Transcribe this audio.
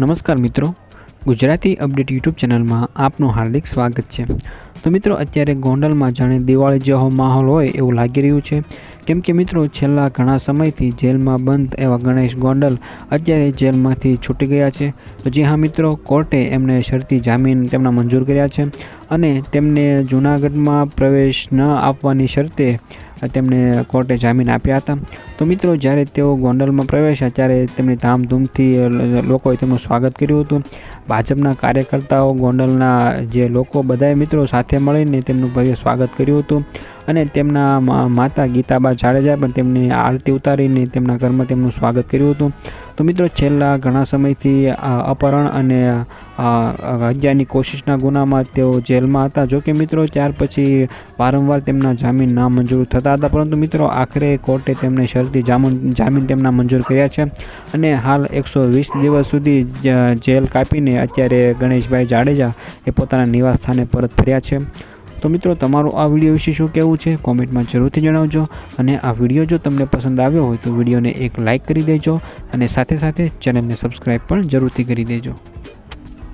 નમસ્કાર મિત્રો. Gujarati update YouTube ચેનલમાં આપનું હાર્દિક સ્વાગત છે. તો મિત્રો, અત્યારે ગોંડલમાં જાણે દિવાળી જેવો માહોલ હોય એવું લાગી રહ્યું છે. કેમ કે મિત્રો, છેલ્લા ઘણા સમયથી જેલમાં બંધ એવા ગણેશ ગોંડલ અત્યારે જેલમાંથી છૂટી ગયા છે. તો જી હા મિત્રો, કોર્ટે એમને શરતી જામીન તેમના મંજૂર કર્યા છે અને તેમને જૂનાગઢમાં પ્રવેશ ન આપવાની શરતે તેમને કોર્ટે જામીન આપ્યા હતા. તો મિત્રો, જ્યારે તેઓ ગોંડલમાં પ્રવેશ્યા, ત્યારે તેમની ધામધૂમથી લોકોએ તેમનું સ્વાગત કર્યું હતું. ભાજપના કાર્યકર્તાઓ, ગોંડલના જે લોકો બધાએ મિત્રો સાથે મળીને તેમનું ભવ્ય સ્વાગત કર્યું હતું અને તેમના માતા ગીતાબા જાડેજા પણ તેમની આરતી ઉતારીને તેમના ઘરમાં તેમનું સ્વાગત કર્યું હતું. તો મિત્રો, છેલ્લા ઘણા સમયથી અપહરણ અને હત્યાની કોશિશના ગુનામાં તેઓ જેલમાં હતા. જોકે મિત્રો, ત્યાર પછી વારંવાર તેમના જામીન નામંજૂર થતા હતા. પરંતુ મિત્રો, આખરે કોર્ટે તેમને શરતી જામીન જામીન તેમના મંજૂર કર્યા છે. અને હાલ એકસો વીસ દિવસ સુધી જેલ કાપીને અત્યારે ગણેશભાઈ જાડેજા એ પોતાના નિવાસ સ્થાને પરત ફર્યા છે. તો મિત્રો, તમારું આ વીડિયો વિશે શું કહેવું છે? કોમેન્ટમાં જરૂરથી જણાવજો. અને આ વીડિયો જો તમને પસંદ આવ્યો હોય તો વિડીયોને એક લાઇક કરી દેજો અને સાથે સાથે ચેનલને સબસ્ક્રાઈબ પણ જરૂરથી કરી દેજો.